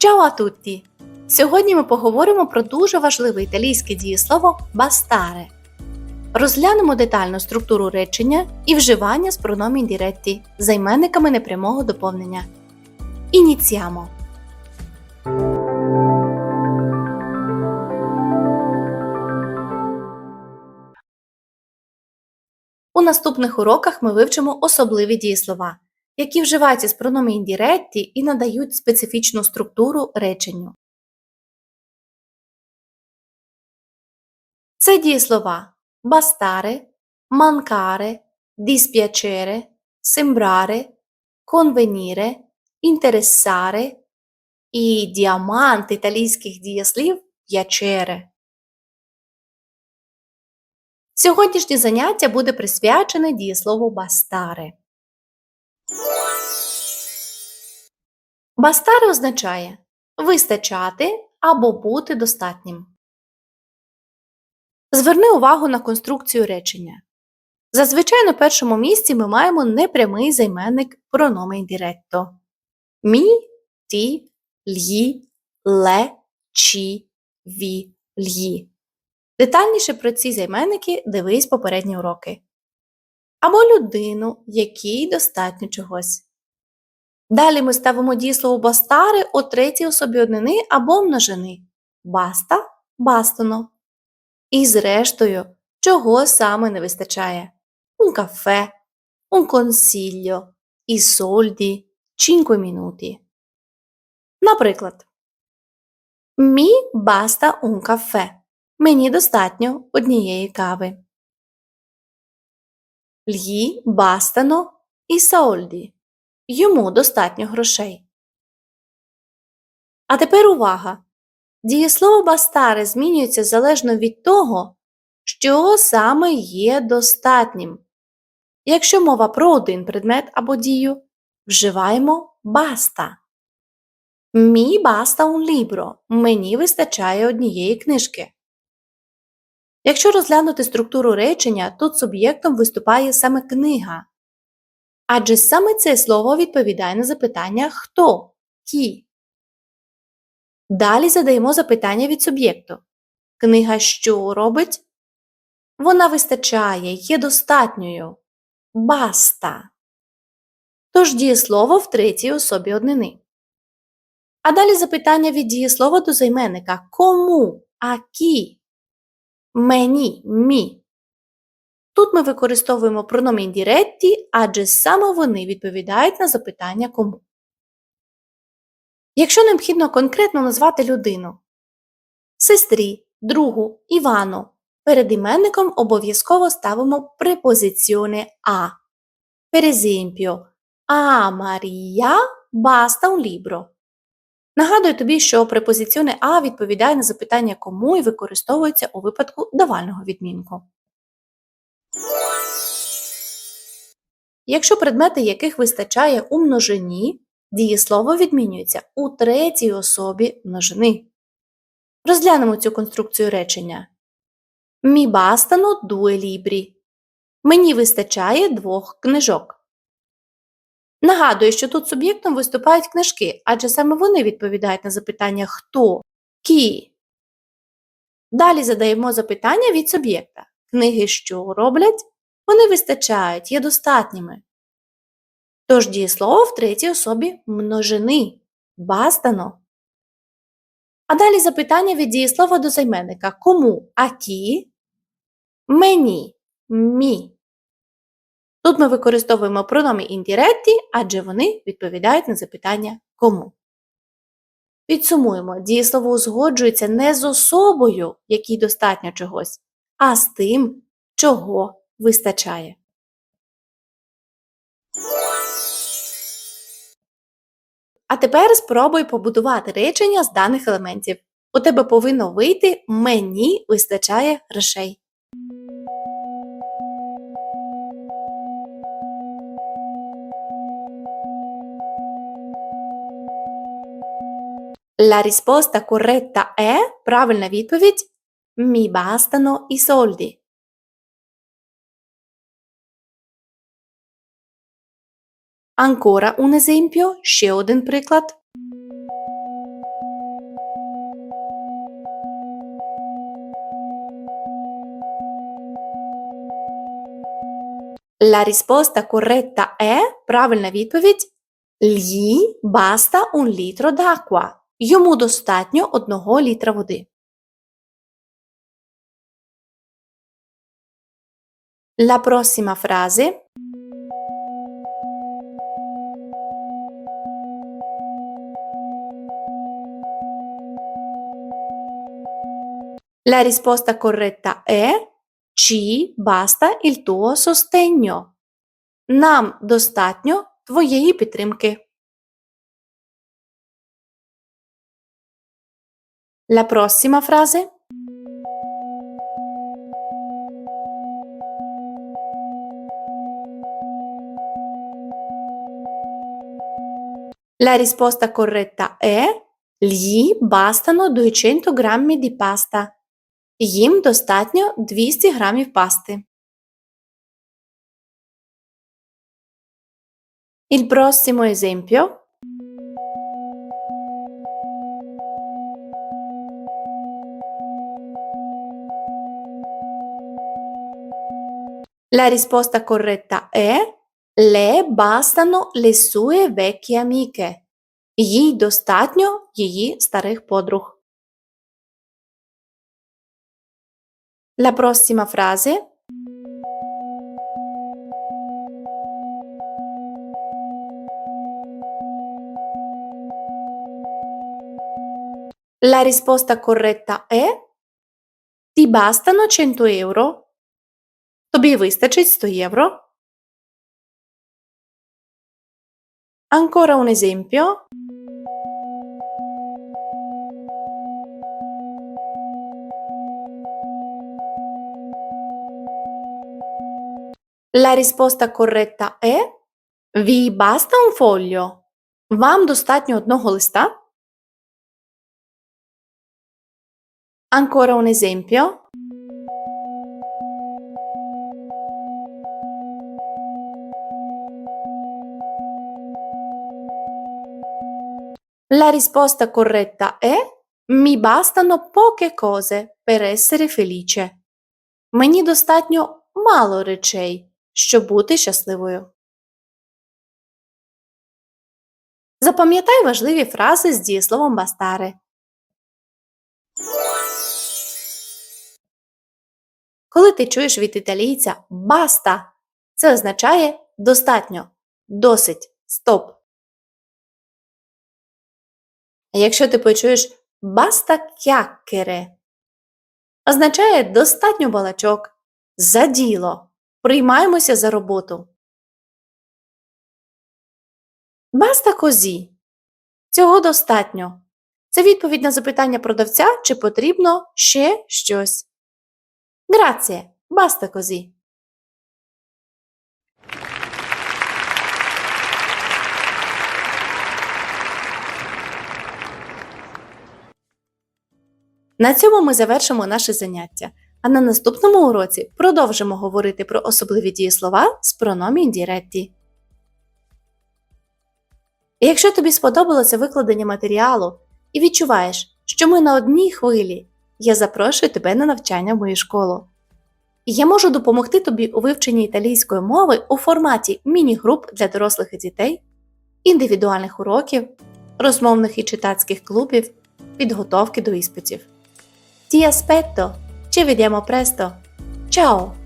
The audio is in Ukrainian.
Ciao tutti! Сьогодні ми поговоримо про дуже важливе італійське дієслово бастаре. Розглянемо детально структуру речення і вживання з прономін діретті займенниками непрямого доповнення. Ініціамо. У наступних уроках ми вивчимо особливі дієслова, які вживаються з прономін діретті і надають специфічну структуру реченню. Це дієслова бастаре, манкаре, dispiacere, sembrare, convenire, interessare і діамант італійських дієслів piacere. Сьогоднішнє заняття буде присвячене дієслову бастаре. Бастаре означає вистачати або бути достатнім. Зверни увагу на конструкцію речення. Зазвичай на першому місці ми маємо непрямий займенник прономен діретто. Мі, ті, л'ї, ле, чі, ві, л'ї. Детальніше про ці займенники дивись попередні уроки. Або людину, якій достатньо чогось. Далі ми ставимо дієслово бастари у третій особі однини або множини. Баста бастано. І зрештою, чого саме не вистачає? Un caffè, un consiglio, i soldi, 5 minuti. Наприклад, Мі баста un caffè. Мені достатньо однієї кави. Л'ї бастано і soldi. Йому достатньо грошей. А тепер увага! Дієслово бастаре змінюється залежно від того, що саме є достатнім. Якщо мова про один предмет або дію, вживаємо баста. Мі баста un libro. Мені вистачає однієї книжки. Якщо розглянути структуру речення, тут суб'єктом виступає саме книга. Адже саме це слово відповідає на запитання хто, кі. Далі задаємо запитання від суб'єкту. Книга що робить? Вона вистачає, є достатньою. Баста. Тож дієслово в третій особі однини. А далі запитання від дієслова до займенника кому, а кі? Мені, мі. Тут ми використовуємо прономін діретті, адже саме вони відповідають на запитання кому. Якщо необхідно конкретно назвати людину сестрі, другу, Івану, перед іменником обов'язково ставимо препозиціоне а. Per esempio, a Maria basta un libro. Нагадую тобі, що препозиціоне а відповідає на запитання кому і використовується у випадку давального відмінку. Якщо предмети яких вистачає у множині, дієслово відмінюється у третій особі множини. Розглянемо цю конструкцію речення. Мі бастано дуе лібрі. Мені вистачає двох книжок. Нагадую, що тут суб'єктом виступають книжки, адже саме вони відповідають на запитання хто, кі. Далі задаємо запитання від суб'єкта. Книги що роблять? Вони вистачають, є достатніми. Тож дієслово в третій особі множини. Бастано. А далі запитання від дієслова до займенника. Кому? А кі? Мені. Мі. Тут ми використовуємо прономі індіретті, адже вони відповідають на запитання кому. Підсумуємо, дієслово узгоджується не з особою, якій достатньо чогось, а з тим, чого вистачає. А тепер спробуй побудувати речення з даних елементів. У тебе повинно вийти мені вистачає грошей. La risposta corretta è, правильная відповідь, mi bastano i soldi. Ancora un esempio, ще один приклад. La risposta corretta è, правильна відповідь, gli basta un litro d'acqua. Йому достатньо одного літра води. La prossima frase La risposta corretta è Ci basta il tuo sostegno. Нам достатньо твоєї підтримки. La prossima frase La risposta corretta è Gli bastano 200 grammi di pasta. Їм достатньо 200 грамів пасти. Il prossimo esempio La risposta corretta è Le bastano le sue vecchie amiche. Їй достатньо її старих подруг. La prossima frase La risposta corretta è Ti bastano 100 euro? Тобі вистачить 100 євро? Ancora un esempio? La risposta corretta è Vi basta un foglio? Вам достатньо одного листа? Ancora un esempio? La risposta corretta è Mi bastano poche cose per essere felice. Мені достатньо мало речей, щоб бути щасливою. Запам'ятай важливі фрази з дієсловом бастаре. Коли ти чуєш від італійця баста, це означає достатньо, досить, стоп. А якщо ти почуєш баста кяккере, означає достатньо балачок, за діло, приймаємося за роботу. Баста козі. Цього достатньо. Це відповідь на запитання продавця, чи потрібно ще щось. Grazie, basta così. На цьому ми завершимо наше заняття, а на наступному уроці продовжимо говорити про особливі дієслова з прономі індіретті. І Якщо тобі сподобалося викладення матеріалу і відчуваєш, що ми на одній хвилі, я запрошую тебе на навчання в мою школу. Я можу допомогти тобі у вивченні італійської мови у форматі міні-груп для дорослих і дітей, індивідуальних уроків, розмовних і читацьких клубів, підготовки до іспитів. Ti aspetto! Ci vediamo presto! Ciao!